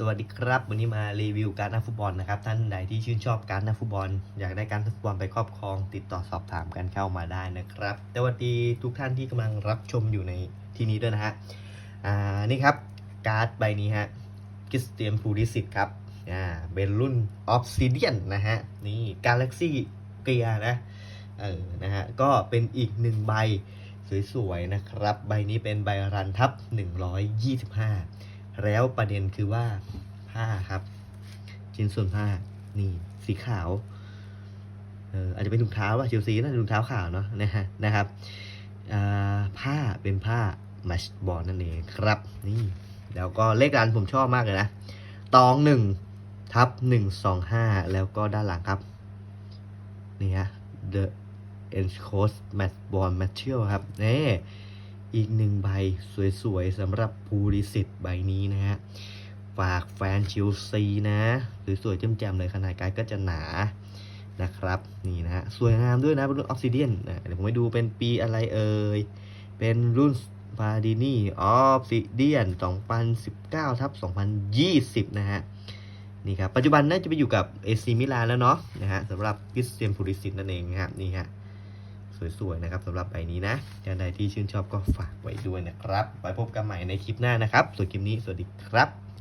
สวัสดีครับ วันนี้มารีวิวการนักฟุตบอลนะครับ ท่านใดที่ชื่นชอบการนักฟุตบอล อยากได้การนักฟุตบอลไปครอบครอง ติดต่อสอบถามกันเข้ามาได้นะครับแต่วันดีทุกท่านที่กำลังรับชมอยู่ในที่นี้ด้วยนะฮะอ่านี่ครับการ์ดใบนี้ฮะคริสเตียนพูดิสิตครับอ่าเป็นรุ่นออฟซิเดียนนะฮะนี่กาแล็กซี่เกียนะเออนะฮะก็เป็นอีกหนึ่งใบสวยๆนะครับ ใบนี้เป็นใบรันทับ 125 แล้วประเด็นคือว่าผ้าครับชิ้นส่วนผ้านี่สีขาวเอออาจจะเป็นถุงเท้าว่าเชลซีน่าจะถุงเท้าขาวเนาะนะฮะนะครับผ้าเป็นผ้าแมชบอลนั่นเองครับ นี่ แล้วก็เลขรันผมชอบมากเลยนะตองหนึ่งทับหนึ่งสองห้าแล้วก็ด้านหลังครับ นี่ฮะ The e n c o s e Match Ball Material ครับนี่ อีกหนึ่งใบสวยๆสำหรับภูริสิทธิ์ใบนี้นะฮะ ฝากแฟนชิลซีนะสวยๆจำๆเลยขนาดการก็จะหนานะครับนี่นะฮะสวยงามด้วยนะเป็นรุ่นออฟซิเดียนนะเดี๋ยวผมไปดูเป็นปีอะไรเอ่ย เป็นรุ่นพาดินี่ออฟซิเดียน 2019ทับ2020 นะฮะ นี่ครับ ปัจจุบันน่าจะไปอยู่กับเอซีมิลานแล้วเนาะนะฮะสำหรับคริสเตียนพูริสิตนั่นเองนะครับนี่ฮะ สวยๆนะครับสำหรับใบนี้นะท่านใดที่ชื่นชอบก็ฝากไว้ด้วยนะครับ ไว้พบกันใหม่ในคลิปหน้านะครับส่วนคลิปนี้สวัสดีครับ